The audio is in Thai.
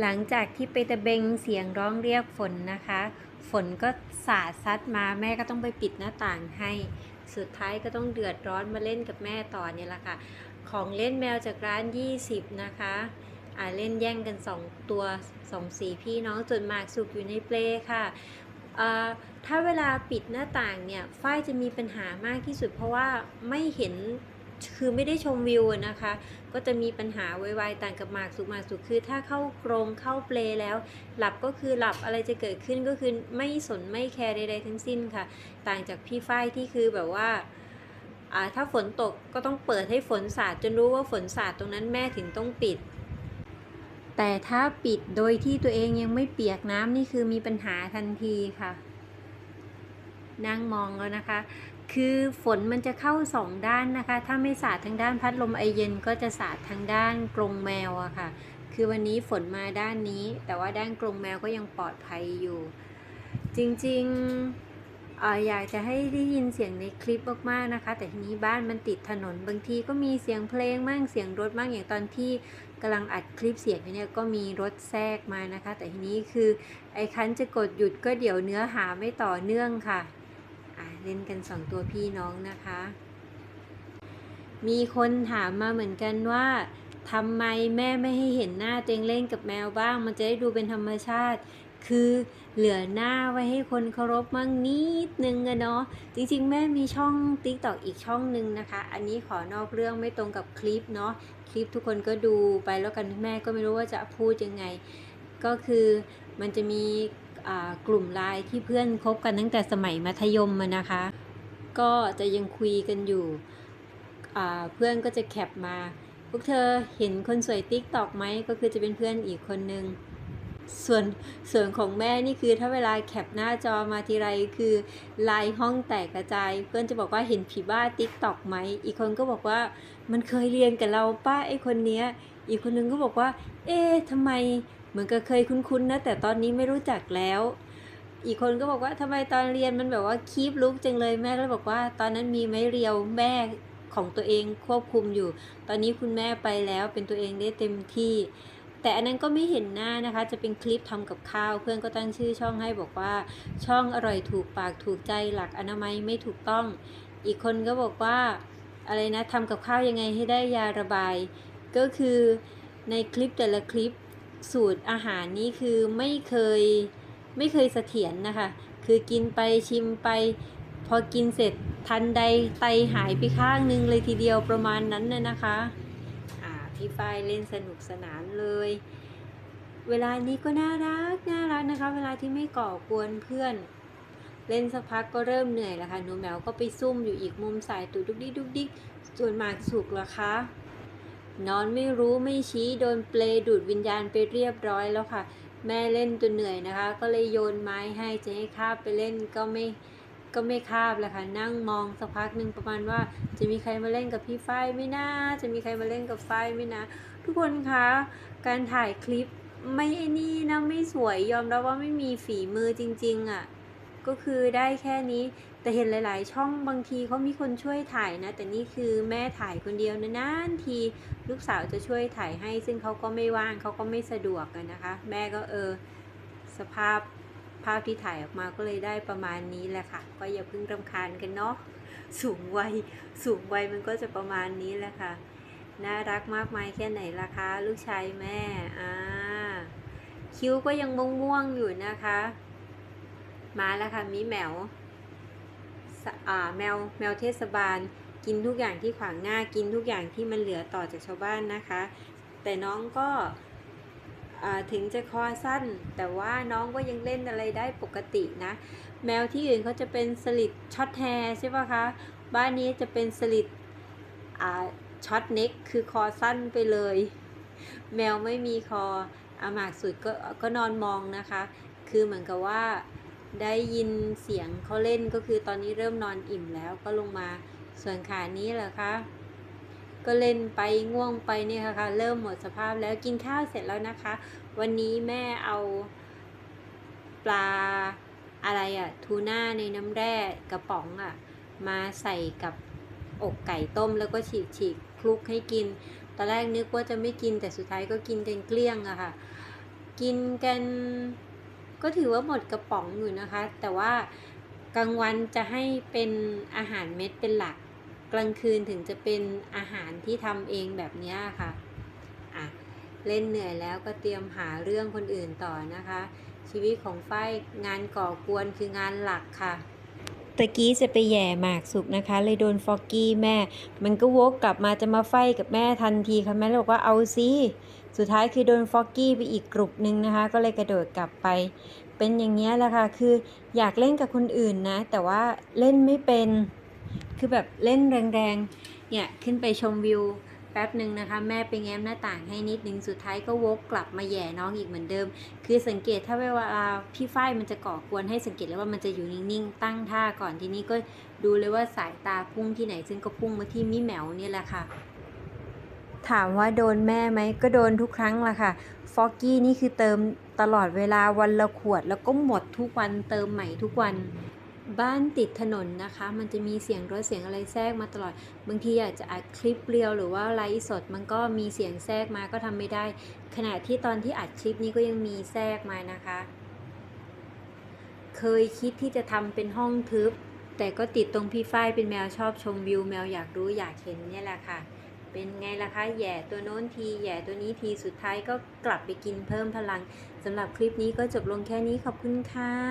หลังจากที่ไปตะเบงเสียงร้องเรียกฝนนะคะ ฝนก็สาดซัดมาแม่ก็ต้องไปปิดหน้าต่างให้ สุดท้ายก็ต้องเดือดร้อนมาเล่นกับแม่ต่อเนี่ยแหละค่ะ ของเล่นแมวจากร้าน 20 นะคะอ่าเล่นแย่งกัน 2 ตัวสองสีพี่น้องจนหมากสุกอยู่ในเปลค่ะอ่าถ้าเวลาปิดหน้าต่างเนี่ยฝ้ายจะมีปัญหามากที่สุดเพราะว่าไม่เห็น คือไม่ได้ชมวิวนะคะ ก็จะมีปัญหาไวๆต่างกับหมากสุกหมากสุกคือ ถ้าเข้ากรงเข้าเปลแล้ว หลับก็คือหลับอะไรจะเกิดขึ้นก็คือไม่สนไม่แคร์ใดๆทั้งสิ้นค่ะ ต่างจากพี่ฝ้ายที่คือแบบว่าถ้าฝนตกก็ต้องเปิดให้ฝนสาดจนรู้ว่าฝนสาดตรงนั้นแม่ถึงต้องปิด แต่ถ้าปิดโดยที่ตัวเองยังไม่เปียกน้ำนี่คือมีปัญหาทันทีค่ะ นั่งมองแล้วนะคะ คือฝนมันจะเข้าสองด้านนะคะ ถ้าไม่สาดทางด้านพัดลมไอเย็นก็จะสาดทางด้านกรงแมวอะค่ะ คือวันนี้ฝนมาด้านนี้ แต่ว่าด้านกรงแมวก็ยังปลอดภัยอยู่ จริงๆออยากจะให้ได้ยินเสียงในคลิปมากๆนะคะ แต่ทีนี้บ้านมันติดถนนบางทีก็มีเสียงเพลงมั่งเสียงรถมั่งอย่างตอนที่กำลังอัดคลิปเสียงอยู่เนี่ยก็มีรถแทรกมานะคะ แต่ทีนี้คือไอ้คันจะกดหยุดก็เดี๋ยวเนื้อหาไม่ต่อเนื่องค่ะ เล่นกันสองตัวพี่น้องนะคะ มีคนถามมาเหมือนกันว่าทำไมแม่ไม่ให้เห็นหน้าตัวเองเล่นกับแมวบ้าง มันจะได้ดูเป็นธรรมชาติ คือเหลือหน้าไว้ให้คนเคารพมั่งนิดนึงอะเนาะ จริงๆ แม่มีช่อง t ิ k t o k อีกช่องหนึ่งนะคะ อันนี้ขอนอกเรื่องไม่ตรงกับคลิปเนาะ คลิปทุกคนก็ดูไปแล้วกันแม่ก็ไม่รู้ว่าจะพูดยังไง ก็คือมันจะมีกลุ่มไลน์ที่เพื่อนคบกันตั้งแต่สมัยมัธยมนะคะ ก็จะยังคุยกันอยู่ เพื่อนก็จะแคปมา พวกเธอเห็นคนสวยติ๊กตอกไหมก็คือจะเป็นเพื่อนอีกคนนึงส่วนส่วนของแม่นี่คือถ้าเวลาแคปหน้าจอมาทีไรคือไลน์ห้องแตกกระจาย เพื่อนจะบอกว่าเห็นผีบ้าติ๊กตอกไหม อีกคนก็บอกว่ามันเคยเรียนกับเราป้าไอคนเนี้ย อีกคนนึงก็บอกว่า เอ๊ะทำไม เหมือนกับเคยคุ้นๆนะแต่ตอนนี้ไม่รู้จักแล้ว อีกคนก็บอกว่าทำไมตอนเรียนมันแบบว่าคีบลุกจังเลยแม่ก็บอกว่า ตอนนั้นมีไม้เรียวแม่ของตัวเองควบคุมอยู่ ตอนนี้คุณแม่ไปแล้วเป็นตัวเองได้เต็มที่ แต่อันนั้นก็ไม่เห็นหน้านะคะ จะเป็นคลิปทำกับข้าว เพื่อนก็ตั้งชื่อช่องให้บอกว่า ช่องอร่อยถูกปากถูกใจหลักอนามัยไม่ถูกต้อง อีกคนก็บอกว่าอะไรนะทำกับข้าวยังไงให้ได้ยาระบาย ก็คือในคลิปแต่ละคลิป สูตรอาหารนี่คือไม่เคยไม่เคยเสถียรนะคะ คือกินไปชิมไป พอกินเสร็จทันใดไตหายไปข้างนึงเลยทีเดียวประมาณนั้นน่ะนะคะอ่าพี่ฝ้ายเล่นสนุกสนานเลย เวลานี้ก็น่ารักน่ารักนะคะ เวลาที่ไม่ก่อกวนเพื่อน เล่นสักพักก็เริ่มเหนื่อยแล้วค่ะหนูแมวก็ไปซุ่มอยู่อีกมุมสายตูดุกดิกดุกดิกส่วนหมากสุกเหรอคะ นอนไม่รู้ไม่ชี้โดนเปลดูดวิญญาณไปเรียบร้อยแล้วค่ะ แม่เล่นจนเหนื่อยนะคะ ก็เลยโยนไม้ให้จะให้คาบไปเล่นก็ไม่ก็ไม่คาบแหละค่ะ นั่งมองสักพักหนึ่งประมาณว่า จะมีใครมาเล่นกับพี่ฝ้ายไหม่น่าจะมีใครมาเล่นกับฝ้ายไหม่นะ ทุกคนคะการถ่ายคลิปไม่ไอ้นี่นะไม่สวยยอมรับว่าไม่มีฝีมือจริง ๆอะ่ะ ก็คือได้แค่นี้ แต่เห็นหลาย ๆ ช่องบางทีเขามีคนช่วยถ่ายนะ แต่นี่คือแม่ถ่ายคนเดียวนะนานทีลูกสาวจะช่วยถ่ายให้ ซึ่งเขาก็ไม่ว่างเขาก็ไม่สะดวกอะนะคะ แม่ก็เออ สภาพภาพที่ถ่ายออกมาก็เลยได้ประมาณนี้แหละค่ะ ก็อย่าเพิ่งรำคาญกันเนาะสูงวัยสูงวัยมันก็จะประมาณนี้แหละค่ะ น่ารักมากมายแค่ไหนล่ะคะ ลูกชายแม่อ่าคิ้วก็ยังม่วงๆอยู่นะคะ มาแล้วค่ะมีแมวแมวแมวเทศบาล กินทุกอย่างที่ขวางหน้ากินทุกอย่างที่มันเหลือต่อจากชาวบ้านนะคะ แต่น้องก็ถึงจะคอสั้น แต่ว่าน้องก็ยังเล่นอะไรได้ปกตินะ แมวที่อื่นเขาจะเป็นสลิดช็อตแฮร์ใช่ปะคะบ้านนี้จะเป็นสลิดช็อตเน็กคือคอสั้นไปเลย แมวไม่มีคออาหมากสุดก็ก็นอนมองนะคะ คือเหมือนกับว่า ได้ยินเสียงเขาเล่นก็คือตอนนี้เริ่มนอนอิ่มแล้วก็ลงมาส่วนขานี้เหรอคะก็เล่นไปง่วงไปเนี่ยค่ะค่ะเริ่มหมดสภาพแล้วกินข้าวเสร็จแล้วนะคะ วันนี้แม่เอาปลาอะไรอะทูน่าในน้ำแร่กระป๋องอะมาใส่กับอกไก่ต้มแล้วก็ฉีกฉีกคลุกให้กิน ตอนแรกนึกว่าจะไม่กินแต่สุดท้ายก็กินกันเกลี้ยงอะค่ะ กินกัน ก็ถือว่าหมดกระป๋องอยู่นะคะ แต่ว่ากลางวันจะให้เป็นอาหารเม็ดเป็นหลัก กลางคืนถึงจะเป็นอาหารที่ทำเองแบบนี้ค่ะอะ เล่นเหนื่อยแล้วก็เตรียมหาเรื่องคนอื่นต่อนะคะ ชีวิตของฝ้ายงานก่อกวนคืองานหลักค่ะ ตะกี้จะไปแย่หมากสุกนะคะ เลยโดนฟอกกี้แม่ มันก็วกกลับมาจะมาไฟกับแม่ทันทีค่ะแม่เลยบอกว่าเอาสิสุดท้ายคือโดนฟอกกี้ไปอีกกลุ่มนึงนะคะ ก็เลยกระโดดกลับไป เป็นอย่างเงี้แหละค่ะคืออยากเล่นกับคนอื่นนะ แต่ว่าเล่นไม่เป็น คือแบบเล่นแรงๆเนี่ยขึ้นไปชมวิว แป๊บหนึ่งนะคะ แม่ไปแง้มหน้าต่างให้นิดนึงสุดท้ายก็วกกลับมาแย่น้องอีกเหมือนเดิม คือสังเกตถ้าเวลาพี่ฝ้ายมันจะก่อกวนให้สังเกตเลยว่ามันจะอยู่นิ่งๆ ตั้งท่าก่อนทีนี้ก็ดูเลยว่าสายตาพุ่งที่ไหนซึ่งก็พุ่งมาที่มิแหมวเนี่ยแหละค่ะถามว่าโดนแม่ไหมก็โดนทุกครั้งละค่ะฟอกกี้นี่คือเติมตลอดเวลาวันละขวด แล้วก็หมดทุกวันเติมใหม่ทุกวัน บ้านติดถนนนะคะ มันจะมีเสียงรถเสียงอะไรแทรกมาตลอด บางทีอยากจะอัดคลิปเรียวหรือว่าไลฟ์สด มันก็มีเสียงแทรกมาก็ทำไม่ได้ ขณะที่ตอนที่อัดคลิปนี้ก็ยังมีแทรกมานะคะ เคยคิดที่จะทำเป็นห้องทึบ แต่ก็ติดตรงพี่ฝ้ายเป็นแมวชอบชมวิวแมวอยากรู้อยากเห็นเนี่ยแหละค่ะ เป็นไงล่ะคะแย่ตัวโน้นทีแย่ตัวนี้ทีสุดท้ายก็กลับไปกินเพิ่มพลังสำหรับคลิปนี้ก็จบลงแค่นี้ขอบคุณค่ะ